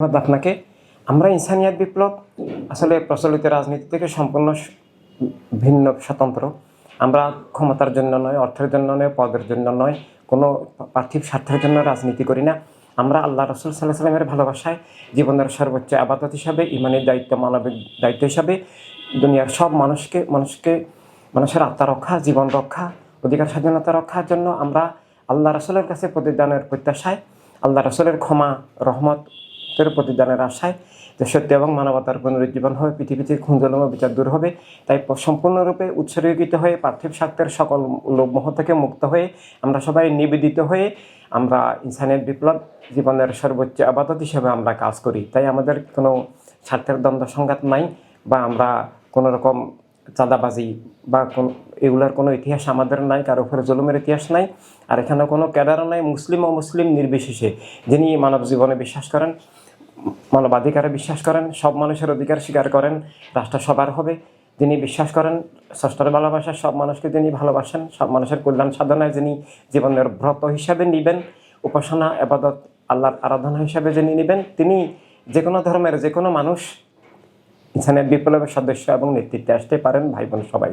ধন্যবাদ আপনাকে। আমরা ইনসানিয়াত বিপ্লব আসলে প্রচলিত রাজনীতি থেকে সম্পূর্ণ ভিন্ন, স্বতন্ত্র। আমরা ক্ষমতার জন্য নয়, অর্থের জন্য নয়, পদের জন্য নয়, কোনো পার্থিব স্বার্থের জন্য রাজনীতি করি না। আমরা আল্লাহ রসুল সাল্লাহ সাল্লামের ভালোবাসায় জীবনের সর্বোচ্চ আবাদত হিসাবে, ইমানের দায়িত্ব, মানবিক দায়িত্ব হিসাবে দুনিয়ার সব মানুষকে মানুষকে, মানুষের আত্মা রক্ষা, জীবন রক্ষা, অধিকার স্বাধীনতা রক্ষার জন্য আমরা আল্লাহ রসুলের কাছে প্রতিদানের প্রত্যাশায়, আল্লাহ রসুলের ক্ষমা রহমতের প্রতিদানের আশায় যে সত্য এবং মানবতার পুনরুজ্জীবন হবে পৃথিবীতে খুঞ্জলম বিচার দূর হবে। তাই সম্পূর্ণরূপে উৎসর্গিত হয়ে পার্থিব স্বার্থের সকল লোভমোহ থেকে মুক্ত হয়ে আমরা সবাই নিবেদিত হয়ে আমরা ইনসানের বিপ্লব জীবনের সর্বোচ্চ আবাদত হিসেবে আমরা কাজ করি। তাই আমাদের কোনো স্বার্থের দ্বন্দ্ব, সংঘাত নাই বা আমরা কোনো রকম চাঁদাবাজি বা কোন, এগুলার কোনো ইতিহাস আমাদের নাই, কারও উপরে জুলুমের ইতিহাস নাই। আর এখানে কোনো ক্যাডারও নাই, মুসলিম ও মুসলিম নির্বিশেষে যিনি মানব জীবনে বিশ্বাস করেন মানবাধিকারে বিশ্বাস করেন, সব মানুষের অধিকার স্বীকার করেন, রাষ্ট্র সবার হবে। যিনি বিশ্বাস করেন, ষষ্ঠের ভালোবাসা সব মানুষকে যিনি ভালোবাসেন, সব মানুষের কল্যাণ সাধনায় যিনি জীবনের ব্রত হিসাবে নিবেন, উপাসনা, আবাদত, আল্লাহর আরাধনা হিসাবে যিনি নেবেন, তিনি যে কোনো ধর্মের যে কোনো মানুষ ইনসানের বিপ্লবের সদস্য এবং নেতৃত্বে আসতে পারেন ভাই বোন সবাই।